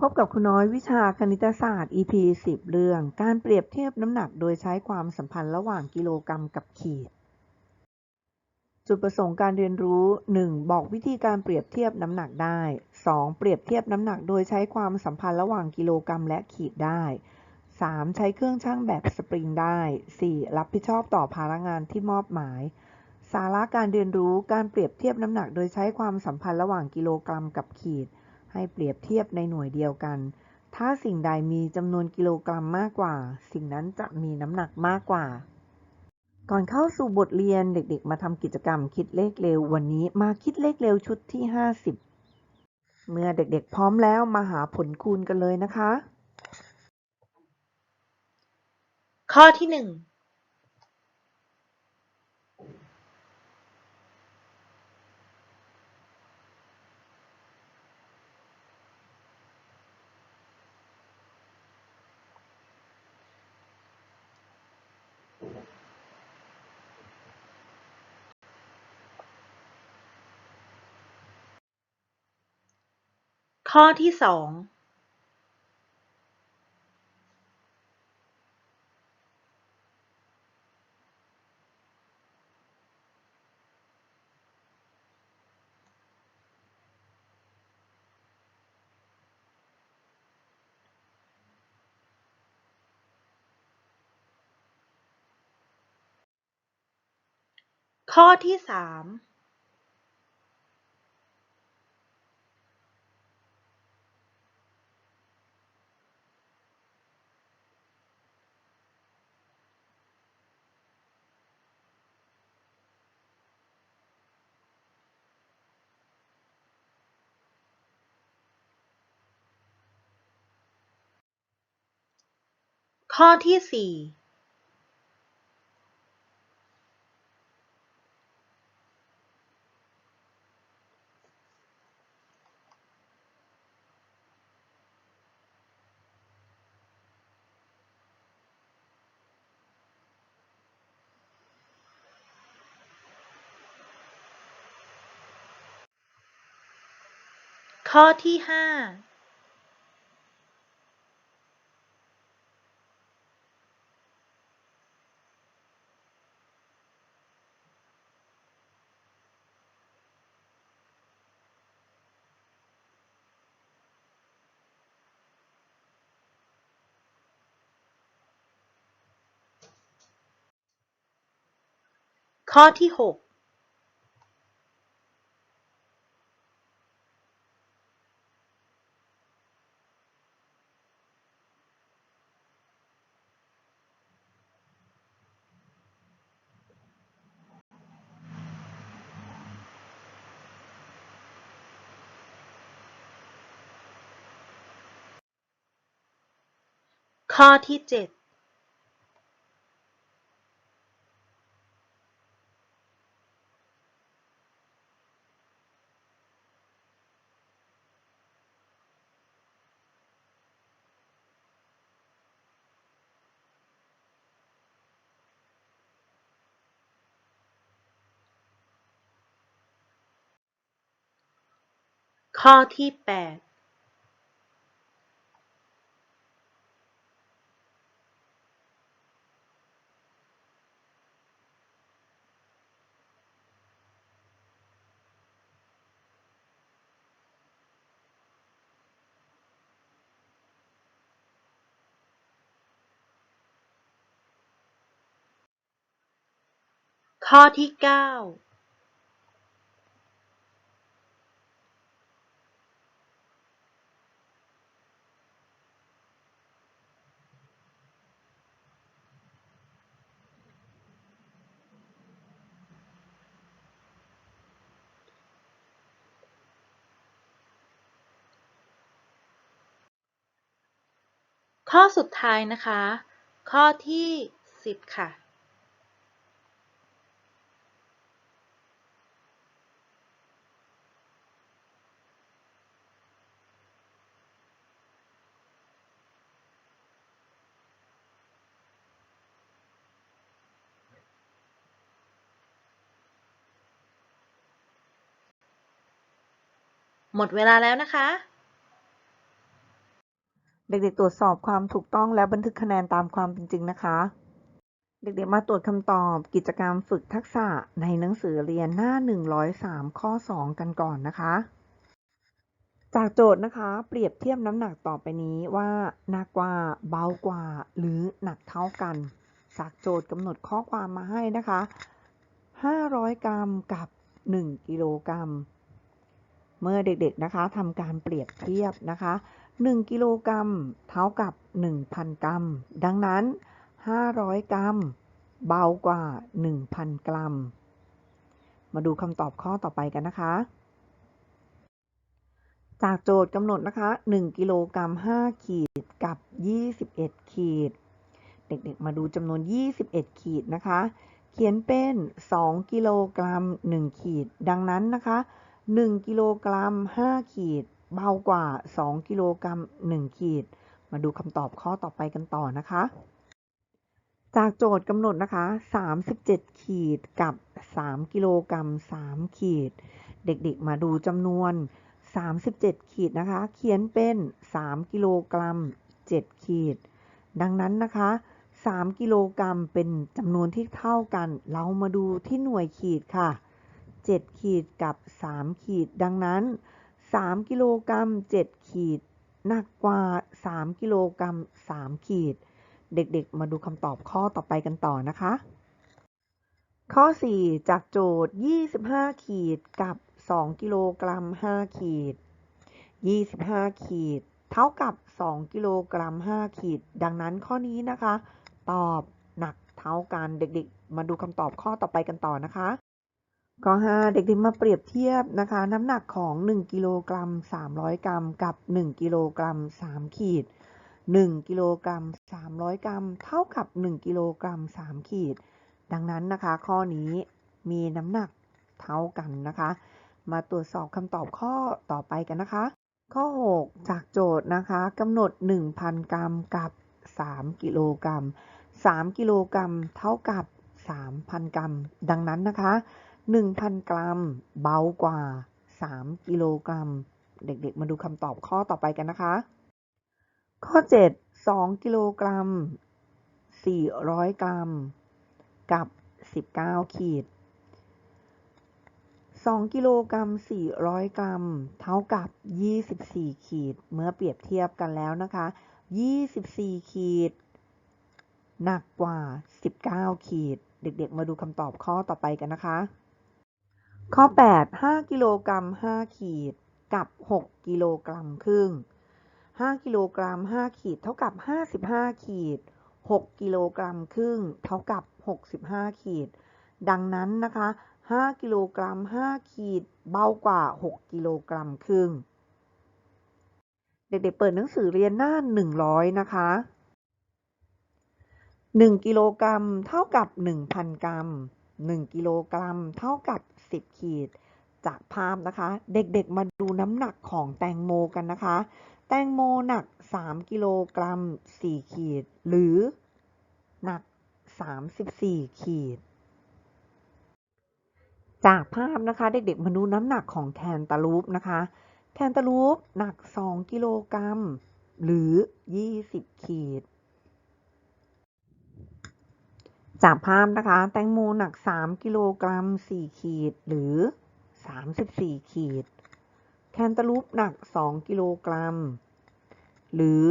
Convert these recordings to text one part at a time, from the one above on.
พบกับครูน้อยวิชาคณิตศาสตร์ EP 10 เรื่อง การเปรียบเทียบน้ำหนักโดยใช้ความสัมพันธ์ระหว่างกิโลกรัมกับขีด จุดประสงค์การเรียนรู้ 1. บอกวิธีการเปรียบเทียบน้ำหนักได้ 2. เปรียบเทียบน้ำหนักโดยใช้ความสัมพันธ์ระหว่างกิโลกรัมและขีดได้ 3. ใช้เครื่องชั่งแบบสปริงได้ 4. รับผิดชอบต่อภาระงานที่มอบหมาย สาระการเรียนรู้การเปรียบเทียบน้ำหนักโดยใช้ความสัมพันธ์ระหว่างกิโลกรัมกับขีด ให้เปรียบเทียบในหน่วยเดียวกัน ถ้าสิ่งใดมีจำนวนกิโลกรัมมากกว่า สิ่งนั้นจะมีน้ำหนักมากกว่า ก่อนเข้าสู่บทเรียนเด็กๆ มาทำกิจกรรมคิดเลขเร็ววันนี้มาคิดเลขเร็วชุดที่ 50 เมื่อเด็กๆพร้อมแล้วมาหาผลคูณกันเลยนะคะ ข้อที่ 1 ข้อที่สองข้อที่สาม ข้อที่สี่ข้อที่ห้า ข้อที่ 6ข้อที่ 7 ข้อที่แปดข้อที่เก้า ข้อสุดท้ายนะคะ ข้อที่สิบค่ะ หมดเวลาแล้วนะคะ เด็กๆ ตรวจสอบความถูกต้องและบันทึกคะแนนตามความเป็นจริงนะคะ เด็กๆ มาตรวจคำตอบกิจกรรมฝึกทักษะในหนังสือเรียนหน้า 103 ข้อ 2 กันก่อนนะคะ จากโจทย์นะคะ เปรียบเทียบน้ำหนักต่อไปนี้ว่าหนักกว่าเบากว่า หรือหนักเท่ากัน จากโจทย์กำหนดข้อความมาให้นะคะ 500 กรัมกับ 1 กิโลกรัม เมื่อเด็กๆ นะคะทำการเปรียบเทียบนะคะ 1 กิโลกรัมเท่ากับ 1,000 กรัม ดังนั้น 500 กรัม เบากว่า 1,000 กรัม มาดูคำตอบข้อต่อไปกันนะคะ จากโจทย์กำหนดนะคะ 1 กิโลกรัม 5 ขีดกับ 21 ขีด เด็กๆ มาดูจำนวน 21 ขีดนะคะ เขียนเป็น 2 กิโลกรัม 1 ขีด ดังนั้นนะคะ 1 กิโลกรัม 5 ขีด เบากว่า 2 กิโลกรัม1ขีด มาดูคำตอบข้อต่อไปกันต่อนะคะ จากโจทย์กำหนดนะคะ 37 ขีดกับ 3 กิโลกรัม3ขีด เด็กๆ มาดูจำนวน 37 ขีดนะคะ เขียนเป็น 3 กิโลกรัม 7 ขีด ดังนั้นนะคะ3กิโลกรัมเป็นจำนวนที่เท่ากัน เรามาดูที่หน่วยขีดค่ะ 7 ขีดกับ 3 ขีด ดังนั้น 3 กิโลกรัม7ขีด หนักกว่า 3 กิโลกรัม3ขีด เด็กๆ มาดูคำตอบข้อต่อไปกันต่อนะคะ ข้อ 4 จากโจทย์ 25 ขีดกับ 2 กิโลกรัม5ขีด 25 ขีด เท่ากับ 2 กิโลกรัม5ขีด ดังนั้นข้อนี้นะคะ ตอบหนักเท่ากันเด็กๆ มาดูคำตอบข้อต่อไปกันต่อนะคะ ข้อ5เด็กๆมาเปรียบเทียบนะคะ น้ำหนักของ 1 กิโลกรัม 300 กรัม กับ 1 กิโลกรัม 3 ขีด 1 กิโลกรัม 300 กรัม เท่ากับ 1 กิโลกรัม 3 ขีด ดังนั้นนะคะ ข้อนี้มีน้ำหนักเท่ากันนะคะ มาตรวจสอบคำตอบข้อต่อไปกันนะคะ ข้อ 6 จากโจทย์นะคะกำหนด 1,000 กรัม กับ 3 กิโลกรัม 3 กิโลกรัม เท่ากับ 3,000 กรัม ดังนั้นนะคะ 1,000 กรัม เบากว่า 3 กิโลกรัม เด็กๆ มาดูคำตอบข้อต่อไปกันนะคะ ข้อ 7 2 กิโลกรัม 400 กรัม กับ 19 ขีด 2 กิโลกรัม 400 กรัม เท่ากับ 24 ขีด เมื่อเปรียบเทียบกันแล้วนะคะ 24 ขีด หนักกว่า 19 ขีด เด็กๆ มาดูคำตอบข้อต่อไปกันนะคะ ข้อ 8 5 กิโลกรัม 5 ขีด กับ 6 กิโลกรัมครึ่ง 5 กิโลกรัม 5 ขีด เท่ากับ 55 ขีด 6 กิโลกรัมครึ่ง เท่ากับ 65 ขีด ดังนั้นนะคะ 5 กิโลกรัม 5 ขีด เบากว่า 6 กิโลกรัมครึ่ง เด็กๆ เปิดหนังสือเรียนหน้า 100 นะคะ 1 กิโลกรัม เท่ากับ 1,000 กรัม 1 กิโลกรัม เท่ากับ 10 ขีด จากภาพนะคะ เด็กๆ มาดูน้ำหนักของแตงโมกันนะคะ แตงโมหนัก 3 กิโลกรัม 4 ขีด หรือหนัก 34 ขีด จากภาพนะคะเด็กๆ มาดูน้ำหนักของแคนตาลูปนะคะ แคนตาลูปหนัก 2 กิโลกรัม หรือ 20 ขีด จากภาพนะคะ แตงโมหนัก 3 กิโลกรัม 4 ขีด หรือ 34 ขีด แคนตาลูปหนัก 2 กิโลกรัม หรือ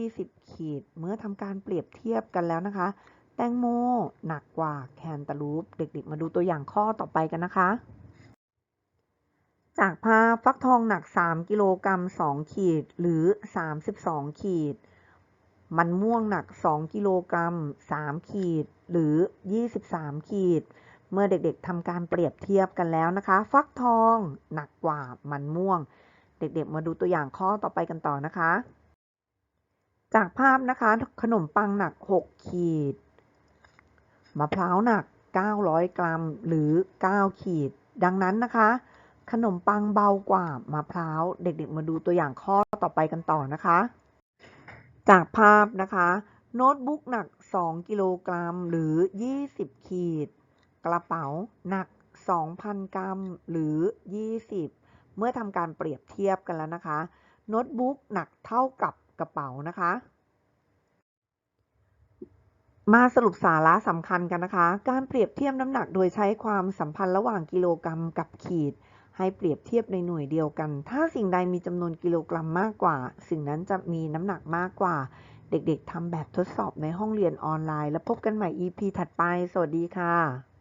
20 ขีด เมื่อทำการเปรียบเทียบกันแล้วนะคะ แตงโมหนักกว่าแคนตาลูป เด็กๆ มาดูตัวอย่างข้อต่อไปกันนะคะ จากภาพฟักทองหนัก 3 กิโลกรัม 2 ขีด หรือ 32 ขีด มันม่วงหนัก 2 กิโลกรัม 3 ขีด หรือ 23 ขีด เมื่อเด็กๆทำการเปรียบเทียบกันแล้วนะคะ ฟักทองหนักกว่ามันม่วง เด็กๆ มาดูตัวอย่างข้อต่อไปกันต่อนะคะ จากภาพนะคะ ขนมปังหนัก 6 ขีด มะพร้าวหนัก 900 กรัม หรือ 9 ขีด ดังนั้นนะคะ ขนมปังเบากว่ามะพร้าว เด็กๆ มาดูตัวอย่างข้อต่อไปกันต่อนะคะ จากภาพนะคะ โน้ตบุ๊กหนัก 2 กิโลกรัมหรือ 20 ขีด กระเป๋าหนัก 2,000 กรัมหรือ 20 เมื่อทำการเปรียบเทียบกันแล้วนะคะ โน้ตบุ๊กหนักเท่ากับกระเป๋านะคะ มาสรุปสาระสำคัญกันนะคะ การเปรียบเทียบน้ำหนักโดยใช้ความสัมพันธ์ระหว่างกิโลกรัมกับขีด ให้เปรียบเทียบในหน่วยเดียวกัน ถ้าสิ่งใดมีจำนวนกิโลกรัมมากกว่า สิ่งนั้นจะมีน้ำหนักมากกว่า เด็กๆทำแบบทดสอบในห้องเรียนออนไลน์ แล้วพบกันใหม่ EP ถัดไป สวัสดีค่ะ